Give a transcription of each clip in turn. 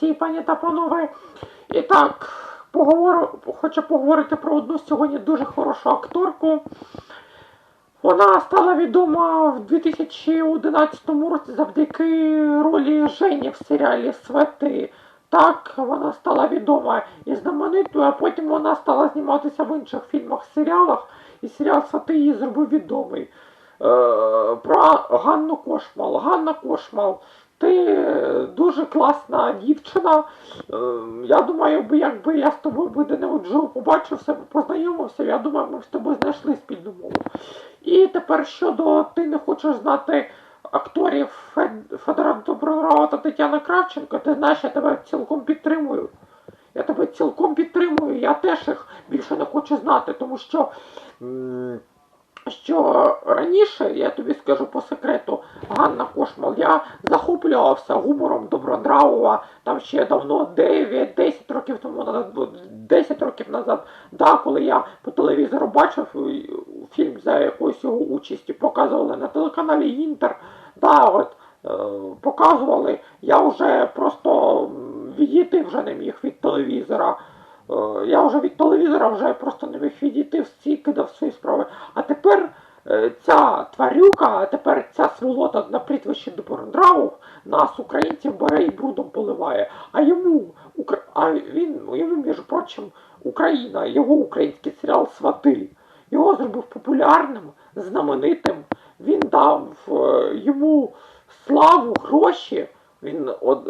Ці пані та панове. І так, поговорю, хочу поговорити про одну сьогодні дуже хорошу акторку. Вона стала відома в 2011 році завдяки ролі Жені в серіалі Свати. Так, вона стала відома і знаменитою, а потім вона стала зніматися в інших фільмах, серіалах, і серіал Свати її зробив відомий. Е, про Ганну Кошмал. Ганна Кошмал, ти дуже класна дівчина. Е, Я думаю, якби я з тобою би жив, побачив себе, познайомився, я думаю, ми з тобою знайшли спільну мову. І тепер щодо ти не хочеш знати акторів Фед- Федора Добронравова та Тетяна Кравченко, ти знаєш, я тебе цілком підтримую. Я тебе цілком підтримую, я теж їх більше не хочу знати, тому що. Що раніше, я тобі скажу по секрету, Ганна Кошмал, я захоплювався гумором Добронравова, там ще давно 9-10 років тому назад, бу- 10 років назад, да, коли я по телевізору бачив е, фільм за якоюсь його участі, показували на телеканалі Інтер, да, от, е, показували, я вже просто відійти вже не міг від телевізора. Е, Я вже від телевізора вже просто не міг відійти, всі кидав свої справи. А тепер е, ця тварюка, а тепер ця сволота на прізвище Добронравов нас, українців, бере і брудом поливає. А йому, Укра- а він, йому, між прочим, Україна, його український серіал Свати. Його зробив популярним, знаменитим. Він дав е, йому славу, гроші. Він од,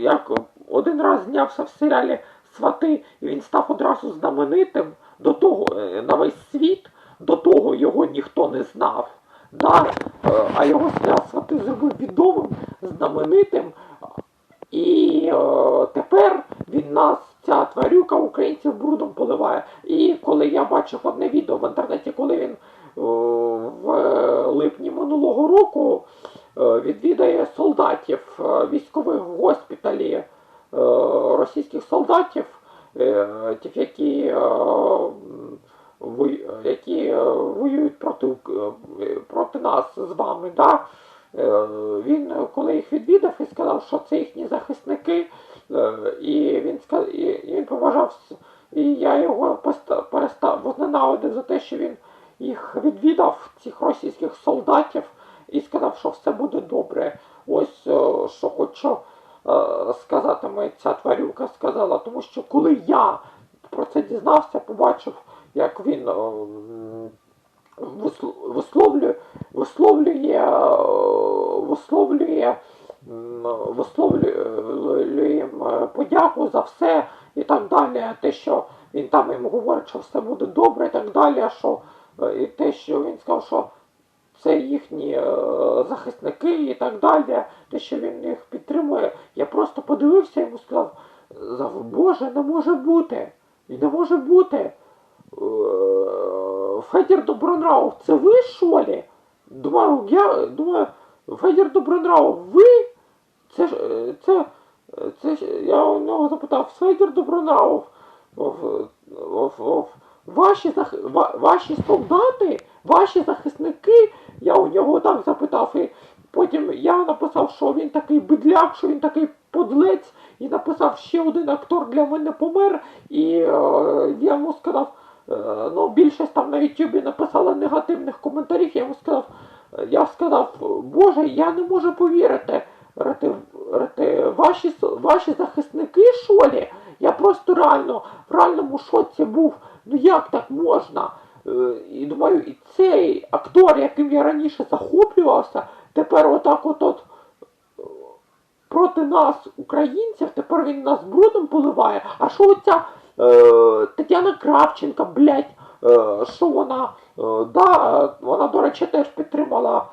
як один раз знявся в серіалі Свати, і він став одразу знаменитим до того е, на весь світ, до того його ніхто не знав. Да? Е, А його серіал Свати зробив відомим, знаменитим. І е, тепер він нас, ця тварюка українців брудом поливає. І коли я бачив одне відео в інтернеті, коли він е, в липні минулого року е, відвідає солдатів е, військових в госпіталі російських солдатів, е, тих, які, е, які е, воюють проти, е, проти нас з вами. Да? Е, Він, е, коли їх відвідав і сказав, що це їхні захисники, е, і він і, він побажав, с- і я його перестав возненавидив за те, що він їх відвідав, цих російських солдатів, і сказав, що все буде добре. Ось е, що е, сказати моя ця тварюка сказала, тому що коли я про це дізнався, побачив, як він е, висло- висловлює, висловлює, е, висловлює, висловлює е, подяку за все і так далі. Те, що він там їм говорить, що все буде добре, і так далі. Що, е, і те, що він сказав, що це їхні е, захисники і так далі, те, що він їх підтримує. Я просто подивився йому сказав, «За- Боже, не може бути. І не може бути. Е, Федір Добронравов, це ви що ли? Думаю, я думаю, Федір Добронравов, ви? Це це, це я у нього запитав, Федір Добронравов, ваші, ваші солдати, ваші захисники, я у нього так запитав, і потім я написав, що він такий бедляк, що він такий подлець, і написав, ще один актор для мене помер, і е, я йому сказав, е, ну більшість там на Ютубі написала негативних коментарів, я йому сказав, я сказав, Боже, я не можу повірити. Рати, рати, ваші, ваші захисники, що лі? Я просто реально в реальному шоці був. Ну як так можна? Е, І думаю, і цей актор, яким я раніше захоплювався, тепер отак от, от проти нас, українців, тепер він нас брудом поливає. А що оця е, Тетяна Кравченка, блядь, е, що вона, е, да, вона, до речі, теж підтримала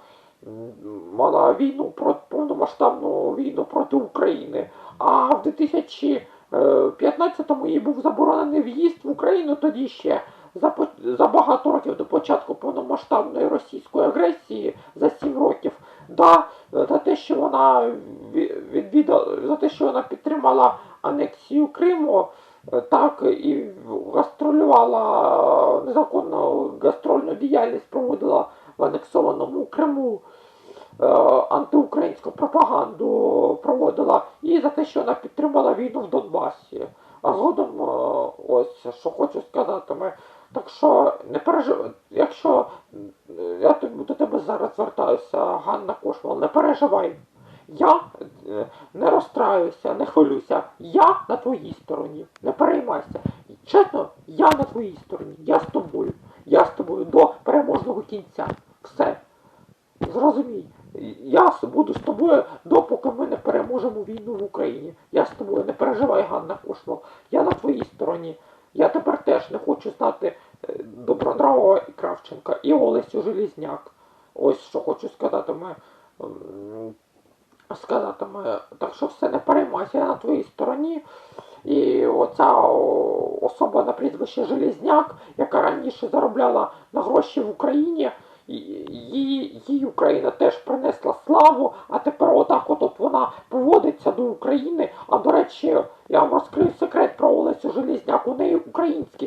м, вона війну проти повномасштабну війну проти України. А в 2015-му їй був заборонений в'їзд в Україну тоді ще за, багато років до початку повномасштабної російської агресії за 7 років. Да, за те, що вона відвідала, за те, що вона підтримала анексію Криму, так і гастролювала незаконну гастрольну діяльність проводила в анексованому Криму. е, антиукраїнську пропаганду проводила, і за те, що вона підтримала війну в Донбасі. А згодом, е, ось що хочу сказати, ми. Так що не переживай, якщо е, я до тебе зараз звертаюся, Ганна Кошмал, не переживай. Я е, не розстраюся, не хвилюся. Я на твоїй стороні. Не переймайся. Чесно, я на твоїй стороні. Я з тобою. Я з тобою до переможного кінця. Все. Зрозумій. Я буду з тобою, допоки ми не переможемо війну в Україні. Я з тобою не переживай, Ганна Кошмал. Я на твоїй стороні. Я тепер теж не хочу знати е, Добронравова і Кравченка і Олесю Желізняк. Ось що хочу сказати. Ми, сказати ми. Так що все не переймайся, я на твоїй стороні. І оця особа на прізвище Желізняк, яка раніше заробляла на гроші в Україні, і- їй, Україна теж принесла славу, а тепер отак от, от вона поводиться до України. А до речі, я вам розкрию секрет про Олесю Желізняк. У неї українські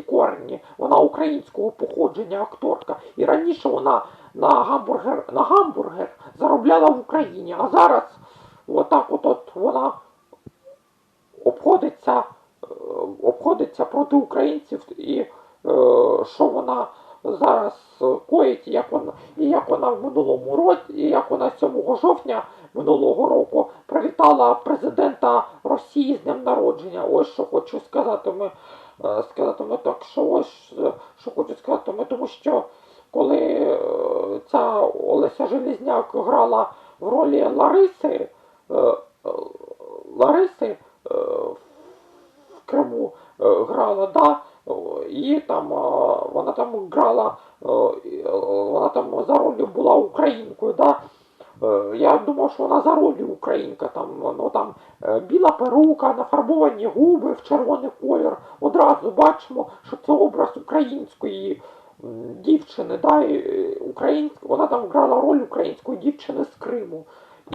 походження акторка. І раніше вона на гамбургер, на гамбургер заробляла в Україні, а зараз отак от, от вона обходиться, е, обходиться проти українців і е, що вона зараз коїть, як вона, і як вона в минулому році, і як вона 7 жовтня минулого року привітала президента Росії з днем народження. Ось що хочу сказати. Ми е, сказати ми так, що ось е, що хочу сказати ми, тому що коли е, ця Олеся Желізняк грала в ролі Лариси, Лариси в Криму грала, да, і там вона там грала, вона там за ролью була українкою, да. Що вона за ролью українка, там, ну там е, біла перука, нафарбовані губи в червоний колір. Одразу бачимо, що це образ української дівчини, да, е, вона там грала роль української дівчини з Криму.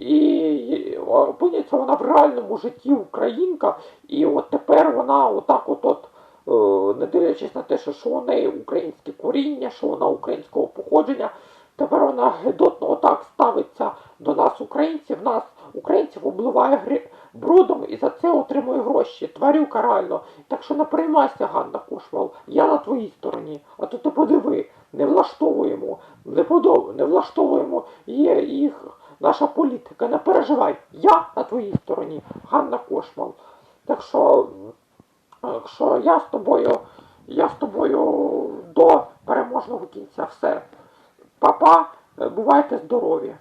І опиниться вона в реальному житті українка, і от тепер вона отак от, от е, не дивлячись на те, що, що у неї українське коріння, що вона українського походження, тепер вона гидотно отак ставиться до нас, українців, нас, українців, обливає гри... брудом і за це отримує гроші. Тварюка реально. Так що не переймайся, Ганна Кошвал, я на твоїй стороні. А то ти подиви, не влаштовуємо, не подоб... не влаштовуємо є їх. Наша політика, не переживай, я на твоїй стороні, Ганна Кошмал. Так що, так що я з тобою, я з тобою до переможного кінця все. Папа, бувайте здорові.